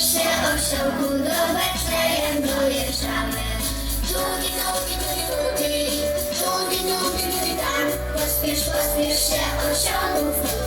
Boisz się osią budować? Tajemnie szamy Długi, długi, długi, długi Długi, długi, długi tam. Pospiesz, pospiesz się osią mów